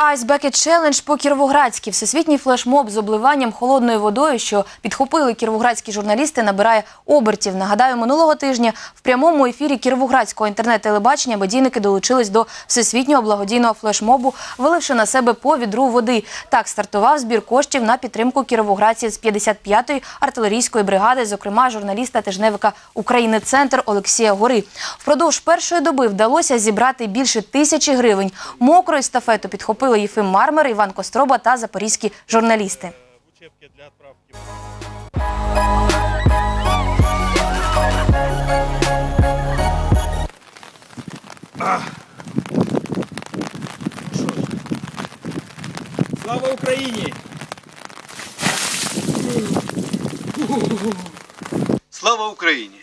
Ice Bucket Challenge по кіровоградськи всесвітній флешмоб з обливанням холодною водою, що підхопили кіровоградські журналісти, набирає обертів. Нагадаю, минулого тижня в прямому ефірі кіровоградського інтернет-телебачення медійники долучились до всесвітнього благодійного флешмобу, виливши на себе по відру води. Так стартував збір коштів на підтримку кіровоградців з 55-ї артилерійської бригади, зокрема журналіста тижневика України Центр Олексія Гори. Впродовж першої доби вдалося зібрати більше тисячі гривень. Мокру естафету підхопили Єфим Мармер, Іван Костроба та запорізькі журналісти. Ну Слава Україні! Слава Україні!